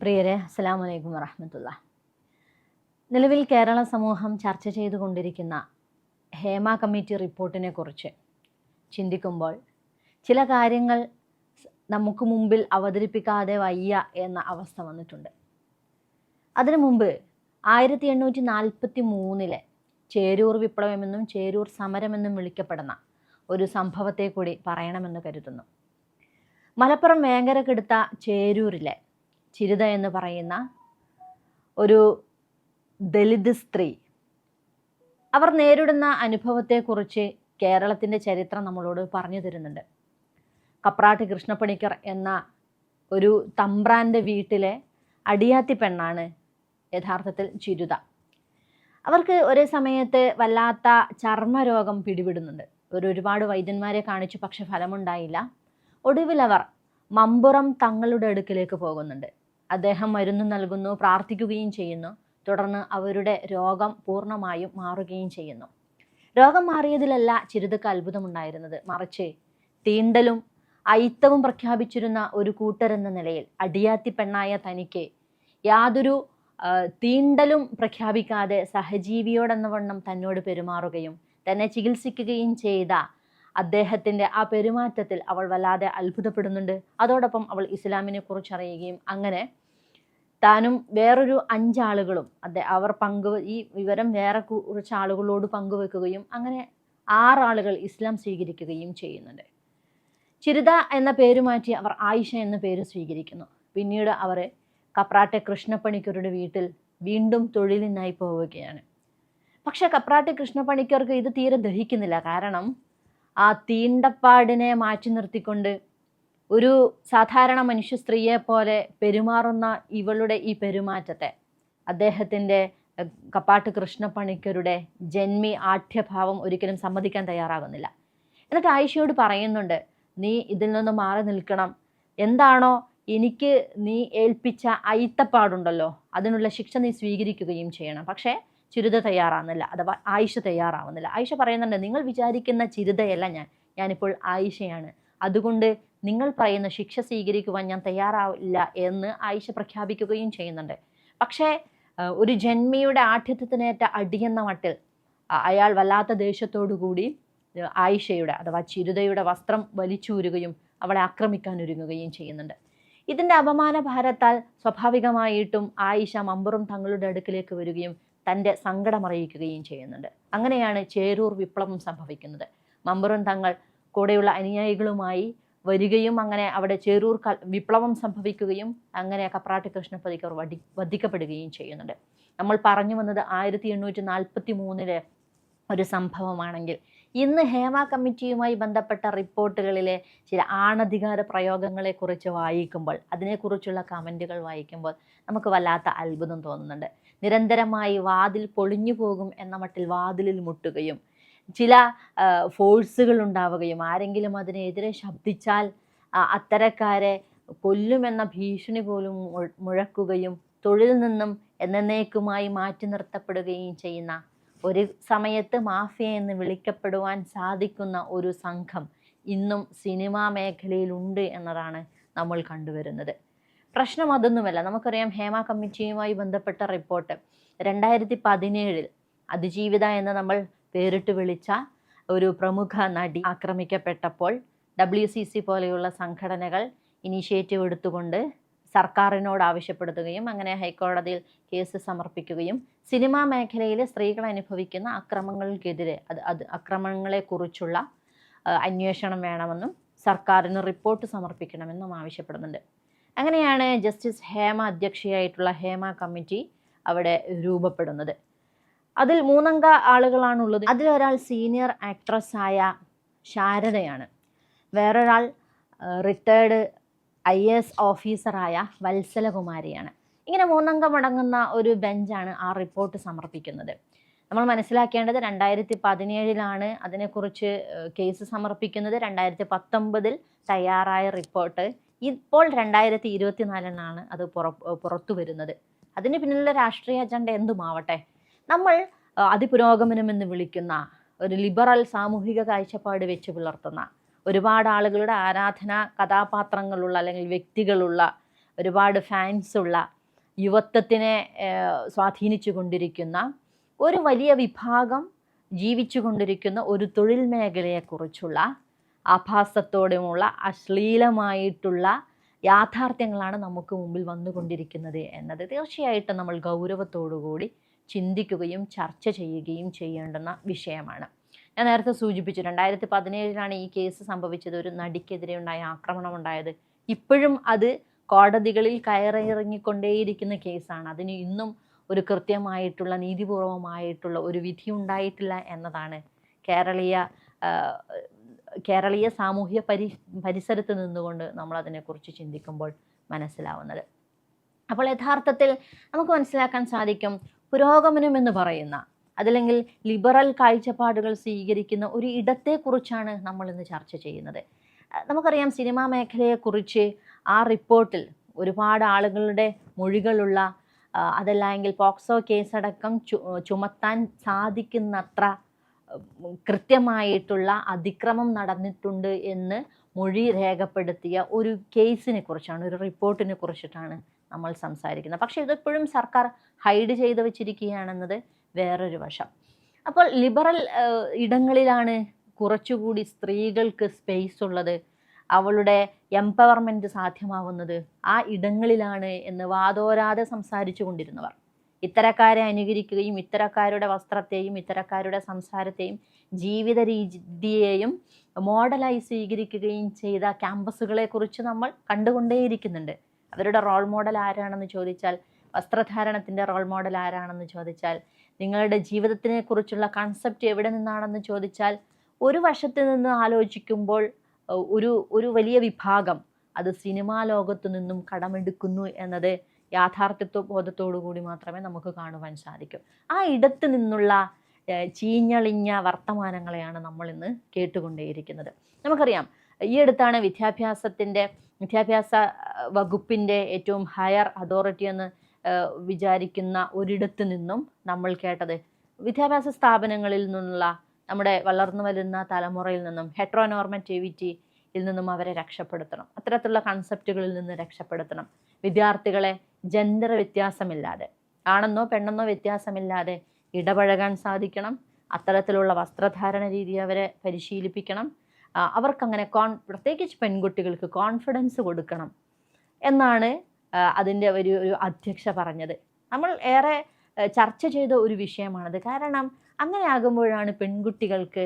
പ്രിയരെ അസ്സാം വലൈക്കും വറഹമത്തുള്ള നിലവിൽ കേരള സമൂഹം ചർച്ച ചെയ്തുകൊണ്ടിരിക്കുന്ന ഹേമ കമ്മിറ്റി റിപ്പോർട്ടിനെ കുറിച്ച് ചിന്തിക്കുമ്പോൾ ചില കാര്യങ്ങൾ നമുക്ക് മുമ്പിൽ അവതരിപ്പിക്കാതെ വയ്യ എന്ന അവസ്ഥ വന്നിട്ടുണ്ട്. അതിനു മുമ്പ് ആയിരത്തി എണ്ണൂറ്റി നാൽപ്പത്തി മൂന്നിലെ ചേരൂർ വിപ്ലവമെന്നും ചേരൂർ സമരമെന്നും വിളിക്കപ്പെടുന്ന ഒരു സംഭവത്തെ കൂടി പറയണമെന്ന് കരുതുന്നു. മലപ്പുറം വേങ്ങരക്കെടുത്ത ചേരൂരിലെ ചിരിത എന്ന് പറയുന്ന ഒരു ദലിത് സ്ത്രീ. അവർ നേരിടുന്ന അനുഭവത്തെക്കുറിച്ച് കേരളത്തിന്റെ ചരിത്രം നമ്മളോട് പറഞ്ഞു തരുന്നുണ്ട്. കപ്രാട്ടി കൃഷ്ണപ്പണിക്കർ എന്ന ഒരു തമ്പ്രാന്റെ വീട്ടിലെ അടിയാത്തി പെണ്ണാണ് യഥാർത്ഥത്തിൽ ചിരുത. അവർക്ക് ഒരേ സമയത്ത് വല്ലാത്ത ചർമ്മരോഗം പിടിപെടുന്നുണ്ട്. ഒരു ഒരുപാട് വൈദ്യന്മാരെ കാണിച്ചു പക്ഷെ ഫലമുണ്ടായില്ല. ഒടുവിൽ അവർ മമ്പുറം തങ്ങളുടെ അടുക്കിലേക്ക് പോകുന്നുണ്ട്. അദ്ദേഹം മരുന്ന് നൽകുന്നു പ്രാർത്ഥിക്കുകയും ചെയ്യുന്നു. തുടർന്ന് അവരുടെ രോഗം പൂർണമായും മാറുകയും ചെയ്യുന്നു. രോഗം മാറിയതിലല്ല ചിരുതക്ക് അത്ഭുതമുണ്ടായിരുന്നത്. മറിച്ച് തീണ്ടലും അയിത്തവും പ്രഖ്യാപിച്ചിരുന്ന ഒരു കൂട്ടരെന്ന നിലയിൽ അടിയാത്തി പെണ്ണായ തനിക്ക് യാതൊരു തീണ്ടലും പ്രഖ്യാപിക്കാതെ സഹജീവിയോടെന്ന വണ്ണം തന്നോട് പെരുമാറുകയും തന്നെ ചികിത്സിക്കുകയും ചെയ്ത അദ്ദേഹത്തിന്റെ ആ പെരുമാറ്റത്തിൽ അവൾ വല്ലാതെ അത്ഭുതപ്പെടുന്നുണ്ട്. അതോടൊപ്പം അവൾ ഇസ്ലാമിനെ കുറിച്ചറിയുകയും അങ്ങനെ താനും വേറൊരു അഞ്ചാളുകളും അതെ അവർ പങ്കു ഈ വിവരം വേറെ കുറച്ച് ആളുകളോട് പങ്കുവെക്കുകയും അങ്ങനെ ആറാളുകൾ ഇസ്ലാം സ്വീകരിക്കുകയും ചെയ്യുന്നുണ്ട്. ചിരിത എന്ന പേര് മാറ്റി അവർ ആയിഷ എന്ന പേര് സ്വീകരിക്കുന്നു. പിന്നീട് അവർ കപ്രാട്ടെ കൃഷ്ണപ്പണിക്കരുടെ വീട്ടിൽ വീണ്ടും തൊഴിലിനായി പോവുകയാണ്. പക്ഷെ കപ്രാട്ടെ കൃഷ്ണപ്പണിക്കർക്ക് ഇത് തീരെ ദഹിക്കുന്നില്ല. കാരണം ആ തീണ്ടപ്പാടിനെ മാറ്റി നിർത്തിക്കൊണ്ട് ഒരു സാധാരണ മനുഷ്യ സ്ത്രീയെ പോലെ പെരുമാറുന്ന ഇവളുടെ ഈ പെരുമാറ്റത്തെ അദ്ദേഹത്തിന്റെ കപ്പാട്ട് കൃഷ്ണപ്പണിക്കരുടെ ജന്മി ആഠ്യഭാവം ഒരിക്കലും സമ്മതിക്കാൻ തയ്യാറാകുന്നില്ല. എന്നിട്ട് ആയിഷയോട് പറയുന്നുണ്ട് നീ ഇതിൽ നിന്ന് മാറി നിൽക്കണം. എന്താണോ എനിക്ക് നീ ഏൽപ്പിച്ച അയിത്തപ്പാടുണ്ടല്ലോ അതിനുള്ള ശിക്ഷ നീ സ്വീകരിക്കുകയും ചെയ്യണം. പക്ഷേ ചിരുത തയ്യാറാവുന്നില്ല അഥവാ ആയിഷ തയ്യാറാവുന്നില്ല ആയിഷ പറയുന്നുണ്ട് നിങ്ങൾ വിചാരിക്കുന്ന ചിരുതയല്ല ഞാൻ. ഞാനിപ്പോൾ ആയിഷയാണ്. അതുകൊണ്ട് നിങ്ങൾ പറയുന്ന ശിക്ഷ സ്വീകരിക്കുവാൻ ഞാൻ തയ്യാറാവില്ല എന്ന് ആയിഷ പ്രഖ്യാപിക്കുകയും ചെയ്യുന്നുണ്ട്. പക്ഷേ ഒരു ജന്മിയുടെ ആഠ്യത്വത്തിനേറ്റ അടിയെന്ന മട്ടിൽ അയാൾ വല്ലാത്ത ദേഷ്യത്തോടു കൂടി ആയിഷയുടെ അഥവാ ചിരുതയുടെ വസ്ത്രം വലിച്ചൂരുകയും അവളെ ആക്രമിക്കാൻ ഒരുങ്ങുകയും ചെയ്യുന്നുണ്ട്. ഇതിന്റെ അപമാന ഭാരത്താൽ സ്വാഭാവികമായിട്ടും ആയിഷ മമ്പറും തങ്ങളുടെ അടുക്കിലേക്ക് വരികയും തന്റെ സങ്കടം അറിയിക്കുകയും ചെയ്യുന്നുണ്ട്. അങ്ങനെയാണ് ചേരൂർ വിപ്ലവം സംഭവിക്കുന്നത്. മമ്പറും തങ്ങൾ കൂടെയുള്ള അനുയായികളുമായി വരികയും അങ്ങനെ അവിടെ ചേരൂർ വിപ്ലവം സംഭവിക്കുകയും അങ്ങനെ കപ്രാട്ടി കൃഷ്ണപ്പതിക്കർ വടി വധിക്കപ്പെടുകയും ചെയ്യുന്നുണ്ട്. നമ്മൾ പറഞ്ഞു വന്നത് ആയിരത്തി എണ്ണൂറ്റി നാൽപ്പത്തി മൂന്നിലെ ഒരു സംഭവമാണെങ്കിൽ ഇന്ന് ഹേമ കമ്മിറ്റിയുമായി ബന്ധപ്പെട്ട റിപ്പോർട്ടുകളിലെ ചില ആണധികാര പ്രയോഗങ്ങളെക്കുറിച്ച് വായിക്കുമ്പോൾ അതിനെക്കുറിച്ചുള്ള കമന്റുകൾ വായിക്കുമ്പോൾ നമുക്ക് വല്ലാത്ത അത്ഭുതം തോന്നുന്നുണ്ട്. നിരന്തരമായി വാതിൽ പൊളിഞ്ഞു പോകും എന്ന മട്ടിൽ വാതിലിൽ മുട്ടുകയും ചില ഫോഴ്സുകൾ ഉണ്ടാവുകയും ആരെങ്കിലും അതിനെതിരെ ശബ്ദിച്ചാൽ അത്തരക്കാരെ കൊല്ലുമെന്ന ഭീഷണി പോലും മുഴക്കുകയും തൊഴിൽ നിന്നും എന്നേക്കുമായി മാറ്റി നിർത്തപ്പെടുകയും ചെയ്യുന്ന ഒരു സമയത്ത് മാഫിയ എന്ന് വിളിക്കപ്പെടുവാൻ സാധിക്കുന്ന ഒരു സംഘം ഇന്നും സിനിമാ മേഖലയിലുണ്ട് എന്നതാണ് നമ്മൾ കണ്ടുവരുന്നത്. പ്രശ്നം അതൊന്നുമല്ല. നമുക്കറിയാം ഹേമ കമ്മിറ്റിയുമായി ബന്ധപ്പെട്ട റിപ്പോർട്ട്. രണ്ടായിരത്തി പതിനേഴിൽ അതിജീവിത എന്ന് നമ്മൾ പേരിട്ട് വിളിച്ച ഒരു പ്രമുഖ നടി ആക്രമിക്കപ്പെട്ടപ്പോൾ ഡബ്ല്യു സി സി പോലെയുള്ള സംഘടനകൾ ഇനീഷ്യേറ്റീവ് എടുത്തുകൊണ്ട് സർക്കാരിനോട് ആവശ്യപ്പെടുത്തുകയും അങ്ങനെ ഹൈക്കോടതിയിൽ കേസ് സമർപ്പിക്കുകയും സിനിമാ മേഖലയിലെ സ്ത്രീകൾ അനുഭവിക്കുന്ന അക്രമങ്ങൾക്കെതിരെ അത് അത് അക്രമങ്ങളെക്കുറിച്ചുള്ള അന്വേഷണം വേണമെന്നും സർക്കാരിന് റിപ്പോർട്ട് സമർപ്പിക്കണമെന്നും ആവശ്യപ്പെടുന്നുണ്ട്. അങ്ങനെയാണ് ജസ്റ്റിസ് ഹേമ അധ്യക്ഷയായിട്ടുള്ള ഹേമ കമ്മിറ്റി അവിടെ രൂപപ്പെടുന്നത്. അതിൽ മൂന്നംഗ ആളുകളാണുള്ളത്. അതിലൊരാൾ സീനിയർ ആക്ട്രസ് ആയ ശാരദയാണ്. വേറൊരാൾ റിട്ടയർഡ് ഐ എസ് ഓഫീസറായ വത്സലകുമാരിയാണ്. ഇങ്ങനെ മൂന്നംഗം അടങ്ങുന്ന ഒരു ബെഞ്ചാണ് ആ റിപ്പോർട്ട് സമർപ്പിക്കുന്നത്. നമ്മൾ മനസ്സിലാക്കേണ്ടത് രണ്ടായിരത്തി പതിനേഴിലാണ് അതിനെക്കുറിച്ച് കേസ് സമർപ്പിക്കുന്നത്. രണ്ടായിരത്തി പത്തൊമ്പതിൽ തയ്യാറായ റിപ്പോർട്ട്. ഇപ്പോൾ രണ്ടായിരത്തി ഇരുപത്തിനാലിനാണ് അത് പുറ പുറത്തു വരുന്നത് അതിന് പിന്നിലുള്ള രാഷ്ട്രീയ അജണ്ട എന്തുമാവട്ടെ? നമ്മൾ അതിപുരോഗമനം എന്ന് വിളിക്കുന്ന ഒരു ലിബറൽ സാമൂഹിക കാഴ്ചപ്പാട് വെച്ച് പുലർത്തുന്ന ഒരുപാട് ആളുകളുടെ ആരാധന കഥാപാത്രങ്ങളുള്ള അല്ലെങ്കിൽ വ്യക്തികളുള്ള ഒരുപാട് ഫാൻസുള്ള യുവത്വത്തിനെ സ്വാധീനിച്ചു കൊണ്ടിരിക്കുന്ന ഒരു വലിയ വിഭാഗം ജീവിച്ചു കൊണ്ടിരിക്കുന്ന ഒരു തൊഴിൽ മേഖലയെക്കുറിച്ചുള്ള ആഭാസത്തോടുമുള്ള അശ്ലീലമായിട്ടുള്ള യാഥാർത്ഥ്യങ്ങളാണ് നമുക്ക് മുമ്പിൽ വന്നുകൊണ്ടിരിക്കുന്നത് എന്നത് തീർച്ചയായിട്ടും നമ്മൾ ഗൗരവത്തോടുകൂടി ചിന്തിക്കുകയും ചർച്ച ചെയ്യുകയും ചെയ്യേണ്ടുന്ന വിഷയമാണ്. ഞാൻ നേരത്തെ സൂചിപ്പിച്ചു രണ്ടായിരത്തി പതിനേഴിലാണ് ഈ കേസ് സംഭവിച്ചത്. ഒരു നടിക്കെതിരെ ഉണ്ടായ ആക്രമണം ഉണ്ടായത്. ഇപ്പോഴും അത് കോടതികളിൽ കയറിയിറങ്ങിക്കൊണ്ടേയിരിക്കുന്ന കേസാണ്. അതിന് ഇന്നും ഒരു കൃത്യമായിട്ടുള്ള നീതിപൂർവമായിട്ടുള്ള ഒരു വിധി ഉണ്ടായിട്ടില്ല എന്നതാണ് കേരളീയ കേരളീയ സാമൂഹ്യ പരി പരിസരത്ത് നിന്നുകൊണ്ട് നമ്മൾ അതിനെക്കുറിച്ച് ചിന്തിക്കുമ്പോൾ മനസ്സിലാവുന്നത്. അപ്പോൾ യഥാർത്ഥത്തിൽ നമുക്ക് മനസ്സിലാക്കാൻ സാധിക്കും പുരോഗമനം എന്ന് പറയുന്ന അതല്ലെങ്കിൽ ലിബറൽ കാഴ്ചപ്പാടുകൾ സ്വീകരിക്കുന്ന ഒരു ഇടത്തെക്കുറിച്ചാണ് നമ്മൾ ഇന്ന് ചർച്ച ചെയ്യുന്നത്. നമുക്കറിയാം സിനിമാ മേഖലയെക്കുറിച്ച് ആ റിപ്പോർട്ടിൽ ഒരുപാട് ആളുകളുടെ മൊഴികളുള്ള അതല്ലെങ്കിൽ പോക്സോ കേസടക്കം ചുമത്താൻ സാധിക്കുന്നത്ര കൃത്യമായിട്ടുള്ള അതിക്രമം നടന്നിട്ടുണ്ട് എന്ന് മൊഴി രേഖപ്പെടുത്തിയ ഒരു കേസിനെ കുറിച്ചാണ് ഒരു റിപ്പോർട്ടിനെ കുറിച്ചിട്ടാണ് നമ്മൾ സംസാരിക്കുന്നത്. പക്ഷേ ഇതെപ്പോഴും സർക്കാർ ഹൈഡ് ചെയ്ത് വെച്ചിരിക്കുകയാണെന്നത് വേറൊരു വശം. അപ്പോൾ ലിബറൽ ഇടങ്ങളിലാണ് കുറച്ചുകൂടി സ്ത്രീകൾക്ക് സ്പേസ് ഉള്ളത്. അവളുടെ എംപവർമെന്റ് സാധ്യമാവുന്നത് ആ ഇടങ്ങളിലാണ് എന്ന് വാതോരാതെ സംസാരിച്ചു കൊണ്ടിരുന്നവർ. ഇത്തരക്കാരെ അനുകരിക്കുകയും ഇത്തരക്കാരുടെ വസ്ത്രത്തെയും ഇത്തരക്കാരുടെ സംസാരത്തെയും ജീവിത രീതിയെയും മോഡലായി സ്വീകരിക്കുകയും ചെയ്ത ക്യാമ്പസുകളെക്കുറിച്ച് നമ്മൾ കണ്ടുകൊണ്ടേയിരിക്കുന്നുണ്ട്. അവരുടെ റോൾ മോഡൽ ആരാണെന്ന് ചോദിച്ചാൽ വസ്ത്രധാരണത്തിന്റെ റോൾ മോഡൽ ആരാണെന്ന് ചോദിച്ചാൽ നിങ്ങളുടെ ജീവിതത്തിനെ കുറിച്ചുള്ള കൺസെപ്റ്റ് എവിടെ നിന്നാണെന്ന് ചോദിച്ചാൽ ഒരു വശത്ത് നിന്ന് ആലോചിക്കുമ്പോൾ ഒരു ഒരു വലിയ വിഭാഗം അത് സിനിമാ ലോകത്തു നിന്നും കടമെടുക്കുന്നു എന്നത് യാഥാർത്ഥ്യത്വ ബോധത്തോടു കൂടി മാത്രമേ നമുക്ക് കാണുവാൻ സാധിക്കൂ. ആ ഇടത്ത് നിന്നുള്ള ചീഞ്ഞളിഞ്ഞ വർത്തമാനങ്ങളെയാണ് നമ്മൾ ഇന്ന് കേട്ടുകൊണ്ടേയിരിക്കുന്നത്. നമുക്കറിയാം ഈ അടുത്താണ് വിദ്യാഭ്യാസത്തിന്റെ വിദ്യാഭ്യാസ വകുപ്പിന്റെ ഏറ്റവും ഹയർ അതോറിറ്റി എന്ന് വിചാരിക്കുന്ന ഒരിടത്ത് നിന്നും നമ്മൾ കേട്ടത് വിദ്യാഭ്യാസ സ്ഥാപനങ്ങളിൽ നിന്നുള്ള നമ്മുടെ വളർന്നു വരുന്ന തലമുറയിൽ നിന്നും ഹെട്രോനോർമറ്റിവിറ്റിയിൽ നിന്നും അവരെ രക്ഷപ്പെടുത്തണം. അത്തരത്തിലുള്ള കൺസെപ്റ്റുകളിൽ നിന്ന് രക്ഷപ്പെടുത്തണം. വിദ്യാർത്ഥികളെ ജെൻഡർ വ്യത്യാസമില്ലാതെ ആണെന്നോ പെണ്ണെന്നോ വ്യത്യാസമില്ലാതെ ഇടപഴകാൻ സാധിക്കണം അത്തരത്തിലുള്ള വസ്ത്രധാരണ രീതി അവരെ പരിശീലിപ്പിക്കണം അവർക്കങ്ങനെ കോൺ പ്രത്യേകിച്ച് പെൺകുട്ടികൾക്ക് കോൺഫിഡൻസ് കൊടുക്കണം എന്നാണ് അതിന്റെ ഒരു ഒരു അധ്യക്ഷ പറഞ്ഞത്. നമ്മൾ ഏറെ ചർച്ച ചെയ്ത ഒരു വിഷയമാണത്. കാരണം അങ്ങനെ ആകുമ്പോഴാണ് പെൺകുട്ടികൾക്ക്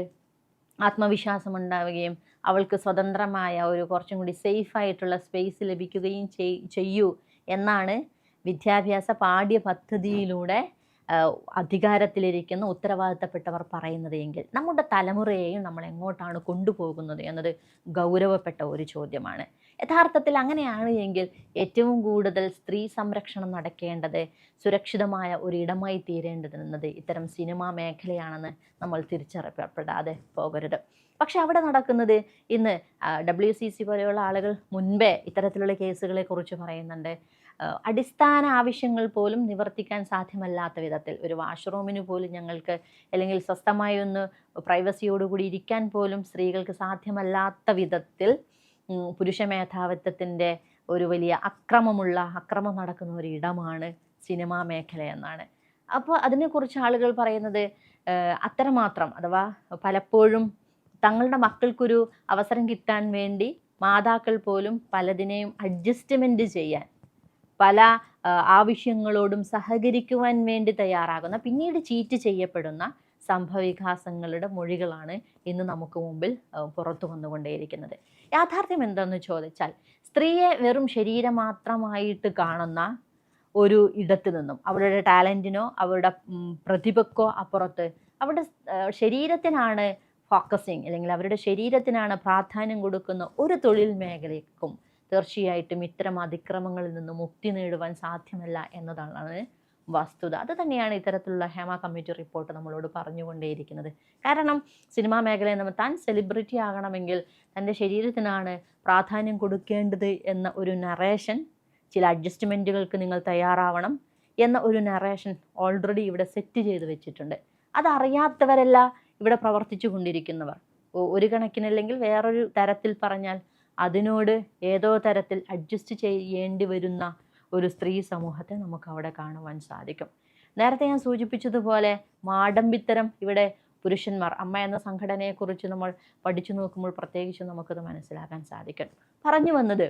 ആത്മവിശ്വാസം ഉണ്ടാവുകയും അവൾക്ക് സ്വതന്ത്രമായ ഒരു കുറച്ചും കൂടി സേഫായിട്ടുള്ള സ്പേസ് ലഭിക്കുകയും ചെയ്യൂ എന്നാണ് വിദ്യാഭ്യാസ പാഠ്യ പദ്ധതിയിലൂടെ അധികാരത്തിലിരിക്കുന്ന ഉത്തരവാദിത്തപ്പെട്ടവർ പറയുന്നത് എങ്കിൽ നമ്മുടെ തലമുറയെയും നമ്മൾ എങ്ങോട്ടാണ് കൊണ്ടുപോകുന്നത് എന്നത് ഗൗരവപ്പെട്ട ഒരു ചോദ്യമാണ്. യഥാർത്ഥത്തിൽ അങ്ങനെയാണ് എങ്കിൽ ഏറ്റവും കൂടുതൽ സ്ത്രീ സംരക്ഷണം നടക്കേണ്ടത് സുരക്ഷിതമായ ഒരു ഇടമായി തീരേണ്ടതെന്നത് ഇത്തരം സിനിമാ മേഖലയാണെന്ന് നമ്മൾ തിരിച്ചറിയപ്പെടാതെ പോകരുത്. പക്ഷെ അവിടെ നടക്കുന്നത് ഇന്ന് ഡബ്ല്യു സി സി പോലെയുള്ള ആളുകൾ മുൻപേ ഇത്തരത്തിലുള്ള കേസുകളെ കുറിച്ച് പറയുന്നുണ്ട്. അടിസ്ഥാന ആവശ്യങ്ങൾ പോലും നിവർത്തിക്കാൻ സാധ്യമല്ലാത്ത വിധത്തിൽ ഒരു വാഷ്റൂമിന് പോലും ഞങ്ങൾക്ക് അല്ലെങ്കിൽ സ്വസ്ഥമായി ഒന്ന് പ്രൈവസിയോടുകൂടി ഇരിക്കാൻ പോലും സ്ത്രീകൾക്ക് സാധ്യമല്ലാത്ത വിധത്തിൽ പുരുഷ മേധാവിത്വത്തിന്റെ ഒരു വലിയ അക്രമമുള്ള അക്രമം നടക്കുന്ന ഒരു ഇടമാണ് സിനിമാ മേഖല എന്നാണ്. അപ്പോൾ അതിനെക്കുറിച്ച് ആളുകൾ പറയുന്നത് അത്രമാത്രം അഥവാ പലപ്പോഴും തങ്ങളുടെ മക്കൾക്കൊരു അവസരം കിട്ടാൻ വേണ്ടി മാതാക്കൾ പോലും പലതിനെയും അഡ്ജസ്റ്റ്മെന്റ് ചെയ്യാൻ പല ആവശ്യങ്ങളോടും സഹകരിക്കുവാൻ വേണ്ടി തയ്യാറാകുന്ന പിന്നീട് ചീറ്റ് ചെയ്യപ്പെടുന്ന സംഭവവികാസങ്ങളുടെ മൊഴികളാണ് ഇന്ന് നമുക്ക് മുമ്പിൽ പുറത്തു വന്നുകൊണ്ടേയിരിക്കുന്നത്. യാഥാർത്ഥ്യം എന്താണെന്ന് ചോദിച്ചാൽ സ്ത്രീയെ വെറും ശരീരം മാത്രമായിട്ട് കാണുന്ന ഒരു ഇടത്തു നിന്നും അവരുടെ ടാലന്റിനോ അവരുടെ പ്രതിഭക്കോ അപ്പുറത്ത് അവരുടെ ശരീരത്തിനാണ് ഫോക്കസിങ് അല്ലെങ്കിൽ അവരുടെ ശരീരത്തിനാണ് പ്രാധാന്യം കൊടുക്കുന്ന ഒരു തൊഴിൽ മേഖലയ്ക്കും തീർച്ചയായിട്ടും ഇത്തരം അതിക്രമങ്ങളിൽ നിന്ന് മുക്തി നേടുവാൻ സാധ്യമല്ല എന്നതാണ് വസ്തുത. അത് തന്നെയാണ് ഇത്തരത്തിലുള്ള ഹേമ കമ്മിറ്റി റിപ്പോർട്ട് നമ്മളോട് പറഞ്ഞുകൊണ്ടേയിരിക്കുന്നത്. കാരണം സിനിമാ മേഖലയിൽ നമ്മൾ താൻ സെലിബ്രിറ്റി ആകണമെങ്കിൽ തന്റെ ശരീരത്തിനാണ് പ്രാധാന്യം കൊടുക്കേണ്ടത് എന്ന ഒരു നറേഷൻ ചില അഡ്ജസ്റ്റ്മെന്റുകൾക്ക് നിങ്ങൾ തയ്യാറാവണം എന്ന ഒരു നറേഷൻ ഓൾറെഡി ഇവിടെ സെറ്റ് ചെയ്ത് വെച്ചിട്ടുണ്ട്. അതറിയാത്തവരല്ല ഇവിടെ പ്രവർത്തിച്ചു കൊണ്ടിരിക്കുന്നവർ. ഒരു കണക്കിനല്ലെങ്കിൽ വേറൊരു തരത്തിൽ പറഞ്ഞാൽ അതിനോട് ഏതോ തരത്തിൽ അഡ്ജസ്റ്റ് ചെയ്യേണ്ടി വരുന്ന ഒരു സ്ത്രീ സമൂഹത്തെ നമുക്ക് അവിടെ കാണുവാൻ സാധിക്കും. നേരത്തെ ഞാൻ സൂചിപ്പിച്ചതുപോലെ മാടമ്പിത്തരം ഇവിടെ പുരുഷന്മാർ അമ്മ എന്ന സംഘടനയെക്കുറിച്ച് നമ്മൾ പഠിച്ചു നോക്കുമ്പോൾ പ്രത്യേകിച്ച് നമുക്കത് മനസ്സിലാക്കാൻ സാധിക്കും. പറഞ്ഞു വന്നത്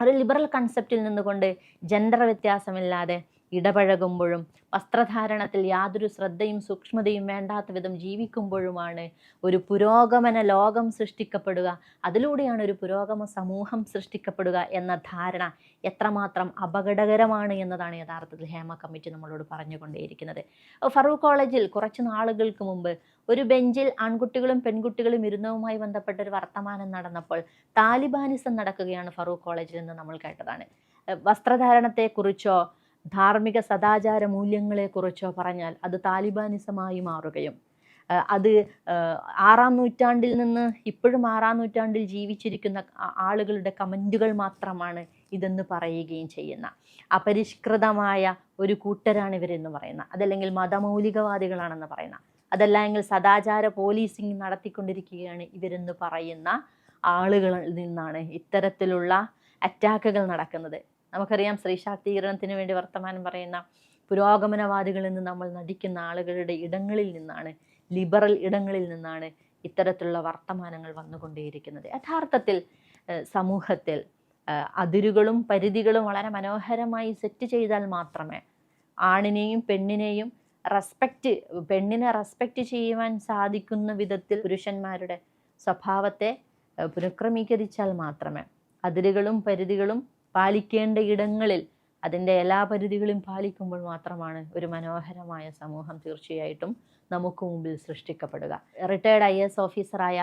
ഒരു ലിബറൽ കൺസെപ്റ്റിൽ നിന്നുകൊണ്ട് ജെൻഡർ വ്യത്യാസമില്ലാതെ ഇടപഴകുമ്പോഴും വസ്ത്രധാരണത്തിൽ യാതൊരു ശ്രദ്ധയും സൂക്ഷ്മതയും വേണ്ടാത്ത വിധം ജീവിക്കുമ്പോഴുമാണ് ഒരു പുരോഗമന ലോകം സൃഷ്ടിക്കപ്പെടുക. അതിലൂടെയാണ് ഒരു പുരോഗമ സമൂഹം സൃഷ്ടിക്കപ്പെടുക എന്ന ധാരണ എത്രമാത്രം അപകടകരമാണ് എന്നതാണ് യഥാർത്ഥത്തിൽ ഹേമ കമ്മിറ്റി നമ്മളോട് പറഞ്ഞുകൊണ്ടേയിരിക്കുന്നത്. ഫറൂഖ് കോളേജിൽ കുറച്ച് നാളുകൾക്ക് മുമ്പ് ഒരു ബെഞ്ചിൽ ആൺകുട്ടികളും പെൺകുട്ടികളും ഇരുന്നവുമായി ബന്ധപ്പെട്ട ഒരു വർത്തമാനം നടന്നപ്പോൾ താലിബാനിസം നടക്കുകയാണ് ഫറൂഖ് കോളേജിൽ നിന്ന് നമ്മൾ കേട്ടതാണ്. വസ്ത്രധാരണത്തെക്കുറിച്ചോ ധാർമ്മിക സദാചാര മൂല്യങ്ങളെക്കുറിച്ചോ പറഞ്ഞാൽ അത് താലിബാനിസമായി മാറുകയും അത് ആറാം നൂറ്റാണ്ടിൽ നിന്ന് ഇപ്പോഴും ആറാം നൂറ്റാണ്ടിൽ ജീവിച്ചിരിക്കുന്ന ആളുകളുടെ കമന്റുകൾ മാത്രമാണ് ഇതെന്ന് പറയുകയും ചെയ്യുന്ന അപരിഷ്കൃതമായ ഒരു കൂട്ടരാണ് ഇവരെന്ന് പറയുന്ന അതല്ലെങ്കിൽ മതമൗലികവാദികളാണെന്ന് പറയുന്ന അതല്ലെങ്കിൽ സദാചാര പോലീസിങ് നടത്തിക്കൊണ്ടിരിക്കുകയാണ് ഇവരെന്ന് പറയുന്ന ആളുകളിൽ നിന്നാണ് ഇത്തരത്തിലുള്ള അറ്റാക്കുകൾ നടക്കുന്നത്. നമുക്കറിയാം സ്ത്രീ ശാക്തീകരണത്തിന് വേണ്ടി വർത്തമാനം പറയുന്ന പുരോഗമനവാദികളിൽ നിന്ന് നമ്മൾ നടിക്കുന്ന ആളുകളുടെ ഇടങ്ങളിൽ നിന്നാണ് ലിബറൽ ഇടങ്ങളിൽ നിന്നാണ് ഇത്തരത്തിലുള്ള വർത്തമാനങ്ങൾ വന്നുകൊണ്ടേയിരിക്കുന്നത്. യഥാർത്ഥത്തിൽ സമൂഹത്തിൽ അതിരുകളും പരിധികളും വളരെ മനോഹരമായി സെറ്റ് ചെയ്താൽ മാത്രമേ ആണിനെയും പെണ്ണിനെയും റെസ്പെക്റ്റ് പെണ്ണിനെ റെസ്പെക്റ്റ് ചെയ്യുവാൻ സാധിക്കുന്ന വിധത്തിൽ പുരുഷന്മാരുടെ സ്വഭാവത്തെ പുനഃക്രമീകരിച്ചാൽ മാത്രമേ അതിരുകളും പരിധികളും പാലിക്കേണ്ട ഇടങ്ങളിൽ അതിന്റെ എല്ലാ പരിധികളും പാലിക്കുമ്പോൾ മാത്രമാണ് ഒരു മനോഹരമായ സമൂഹം തീർച്ചയായിട്ടും നമുക്ക് മുമ്പിൽ സൃഷ്ടിക്കപ്പെടുക. റിട്ടയർഡ് ഐ എസ് ഓഫീസറായ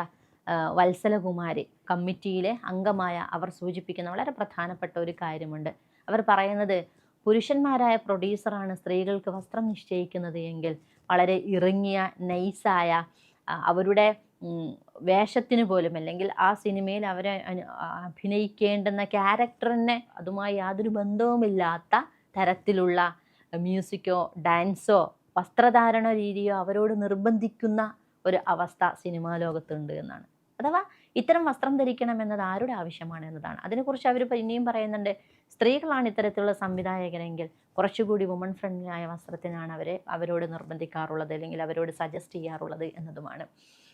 വത്സലകുമാരി കമ്മിറ്റിയിലെ അംഗമായ അവർ സൂചിപ്പിക്കുന്ന വളരെ പ്രധാനപ്പെട്ട ഒരു കാര്യമുണ്ട്. അവർ പറയുന്നത് പുരുഷന്മാരായ പ്രൊഡ്യൂസറാണ് സ്ത്രീകൾക്ക് വസ്ത്രം നിശ്ചയിക്കുന്നത് എങ്കിൽ വളരെ ഇറങ്ങിയ നൈസായ അവരുടെ വേഷത്തിന് പോലും അല്ലെങ്കിൽ ആ സിനിമയിൽ അവരെ അഭിനയിക്കേണ്ടുന്ന ക്യാരക്ടറിനെ അതുമായി യാതൊരു ബന്ധവുമില്ലാത്ത തരത്തിലുള്ള മ്യൂസിക്കോ ഡാൻസോ വസ്ത്രധാരണ രീതിയോ അവരോട് നിർബന്ധിക്കുന്ന ഒരു അവസ്ഥ സിനിമാ ലോകത്തുണ്ട് എന്നാണ്. അഥവാ ഇത്തരം വസ്ത്രം ധരിക്കണം എന്നത് ആരുടെ ആവശ്യമാണ് എന്നതാണ്. അതിനെക്കുറിച്ച് അവർ ഇനിയും പറയുന്നുണ്ട് സ്ത്രീകളാണ് ഇത്തരത്തിലുള്ള സംവിധായകരെങ്കിൽ കുറച്ചുകൂടി വുമൺ ഫ്രണ്ട്ലി ആയ വസ്ത്രത്തിനാണ് അവരെ അവരോട് നിർബന്ധിക്കാറുള്ളത് അല്ലെങ്കിൽ അവരോട് സജസ്റ്റ് ചെയ്യാറുള്ളത് എന്നതുമാണ്.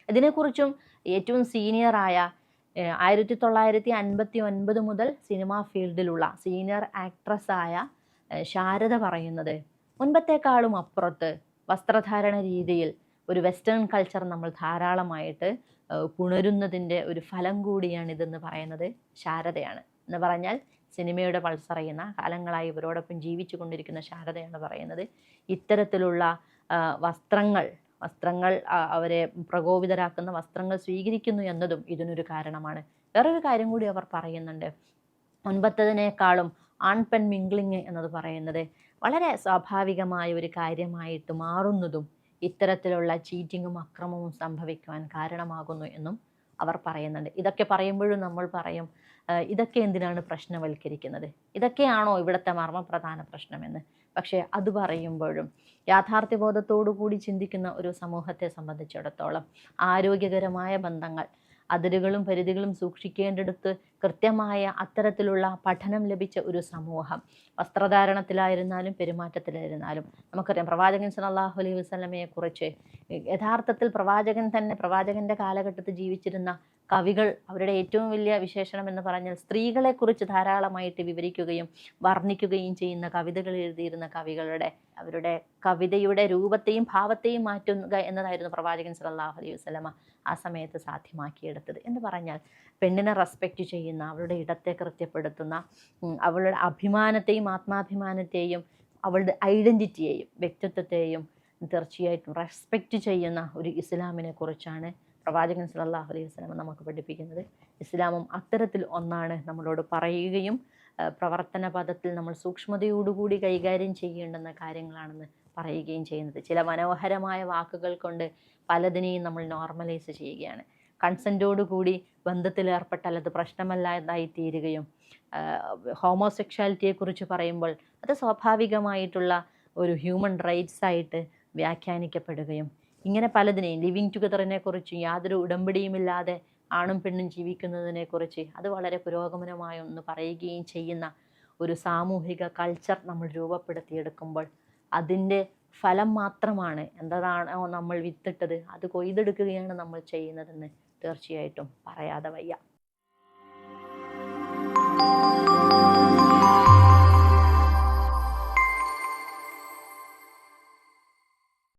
ഇതിനെക്കുറിച്ചും ഏറ്റവും സീനിയറായ ആയിരത്തി തൊള്ളായിരത്തി അൻപത്തി ഒൻപത് മുതൽ സിനിമാ ഫീൽഡിലുള്ള സീനിയർ ആക്ട്രസ്സായ ശാരദ പറയുന്നത് മുൻപത്തേക്കാളും അപ്പുറത്ത് വസ്ത്രധാരണ രീതിയിൽ ഒരു വെസ്റ്റേൺ കൾച്ചർ നമ്മൾ ധാരാളമായിട്ട് പുണരുന്നതിന്റെ ഒരു ഫലം കൂടിയാണ് ഇതെന്ന് പറയുന്നത് ശാരദയാണ്. എന്ന് പറഞ്ഞാൽ സിനിമയുടെ പൾസറിയുന്ന കാലങ്ങളായി ഇവരോടൊപ്പം ജീവിച്ചു കൊണ്ടിരിക്കുന്ന ശാരദയാണ് പറയുന്നത്. ഇത്തരത്തിലുള്ള വസ്ത്രങ്ങൾ വസ്ത്രങ്ങൾ അവരെ പ്രകോപിതരാക്കുന്ന വസ്ത്രങ്ങൾ സ്വീകരിക്കുന്നു എന്നതും ഇതിനൊരു കാരണമാണ്. വേറൊരു കാര്യം കൂടി അവർ പറയുന്നുണ്ട്. മുൻപത്തതിനേക്കാളും ആൺ പെൺ മിംഗ്ലിങ് എന്നത് പറയുന്നത് വളരെ സ്വാഭാവികമായ ഒരു കാര്യമായിട്ട് മാറുന്നതും ഇത്തരത്തിലുള്ള ചീറ്റിങ്ങും അക്രമവും സംഭവിക്കുവാൻ കാരണമാകുന്നു എന്നും അവർ പറയുന്നുണ്ട്. ഇതൊക്കെ പറയുമ്പോഴും നമ്മൾ പറയും ഇതൊക്കെ എന്തിനാണ് പ്രശ്നവൽക്കരിക്കുന്നത്? ഇതൊക്കെയാണോ ഇവിടുത്തെ മർമ്മപ്രധാന പ്രശ്നമെന്ന്? പക്ഷേ അത് പറയുമ്പോഴും യാഥാർത്ഥ്യബോധത്തോടു കൂടി ചിന്തിക്കുന്ന ഒരു സമൂഹത്തെ സംബന്ധിച്ചിടത്തോളം ആരോഗ്യകരമായ ബന്ധങ്ങൾ അതിരുകളും പരിധികളും സൂക്ഷിക്കേണ്ടടുത്ത് കൃത്യമായ അത്തരത്തിലുള്ള പഠനം ലഭിച്ച ഒരു സമൂഹം വസ്ത്രധാരണത്തിലായിരുന്നാലും പെരുമാറ്റത്തിലായിരുന്നാലും. നമുക്കറിയാം പ്രവാചകൻ സലാഹു അലൈഹി വസ്ലമയെ കുറിച്ച് യഥാർത്ഥത്തിൽ പ്രവാചകൻ തന്നെ പ്രവാചകന്റെ കാലഘട്ടത്തിൽ ജീവിച്ചിരുന്ന കവികൾ അവരുടെ ഏറ്റവും വലിയ വിശേഷണം എന്ന് പറഞ്ഞാൽ സ്ത്രീകളെക്കുറിച്ച് ധാരാളമായിട്ട് വിവരിക്കുകയും വർണിക്കുകയും ചെയ്യുന്ന കവിതകൾ എഴുതിയിരുന്ന കവികളുടെ അവരുടെ കവിതയുടെ രൂപത്തെയും ഭാവത്തെയും മാറ്റുക എന്നതായിരുന്നു പ്രവാചകൻ സല്ലാഹു അലൈഹി വസ്ലമ ആ സമയത്ത് സാധ്യമാക്കിയെടുത്തത്. എന്ന് പറഞ്ഞാൽ പെണ്ണിനെ റെസ്പെക്റ്റ് ചെയ്യുന്ന അവളുടെ ഇടത്തെ കൃത്യപ്പെടുത്തുന്ന അവളുടെ അഭിമാനത്തെയും ആത്മാഭിമാനത്തെയും അവളുടെ ഐഡന്റിറ്റിയെയും വ്യക്തിത്വത്തെയും തീർച്ചയായിട്ടും റെസ്പെക്റ്റ് ചെയ്യുന്ന ഒരു ഇസ്ലാമിനെ കുറിച്ചാണ് പ്രവാചകൻ സല്ലാഹു അലൈഹി വസ്ലാം നമുക്ക് പഠിപ്പിക്കുന്നത്. ഇസ്ലാമും അത്തരത്തിൽ ഒന്നാണ് നമ്മളോട് പറയുകയും പ്രവർത്തന പദത്തിൽ നമ്മൾ സൂക്ഷ്മതയോടുകൂടി കൈകാര്യം ചെയ്യേണ്ടുന്ന കാര്യങ്ങളാണെന്ന് പറയുകയും ചെയ്യുന്നത്. ചില മനോഹരമായ വാക്കുകൾ കൊണ്ട് പലതിനെയും നമ്മൾ നോർമലൈസ് ചെയ്യുകയാണ്. കൺസെന്റോടുകൂടി ബന്ധത്തിലേർപ്പെട്ടാൽ അത് പ്രശ്നമല്ലാതായി തീരുകയും ഹോമോസെക്ഷാലിറ്റിയെക്കുറിച്ച് പറയുമ്പോൾ അത് സ്വാഭാവികമായിട്ടുള്ള ഒരു ഹ്യൂമൻ റൈറ്റ്സ് ആയിട്ട് വ്യാഖ്യാനിക്കപ്പെടുകയും ഇങ്ങനെ പലതിനെയും ലിവിങ് ടുഗദറിനെ കുറിച്ച് യാതൊരു ഉടമ്പടിയുമില്ലാതെ ആണും പെണ്ണും ജീവിക്കുന്നതിനെ ജീവിക്കുന്നതിനെക്കുറിച്ച് അത് വളരെ പുരോഗമനമായി ഒന്ന് പറയുകയും ചെയ്യുന്ന ഒരു സാമൂഹിക കൾച്ചർ നമ്മൾ രൂപപ്പെടുത്തിയെടുക്കുമ്പോൾ അതിന്റെ ഫലം മാത്രമാണ് എന്തതാണോ നമ്മൾ വിത്തിട്ടത് അത് കൊയ്തെടുക്കുകയാണ് നമ്മൾ ചെയ്യുന്നതെന്ന് തീർച്ചയായിട്ടും പറയാതെ വയ്യ.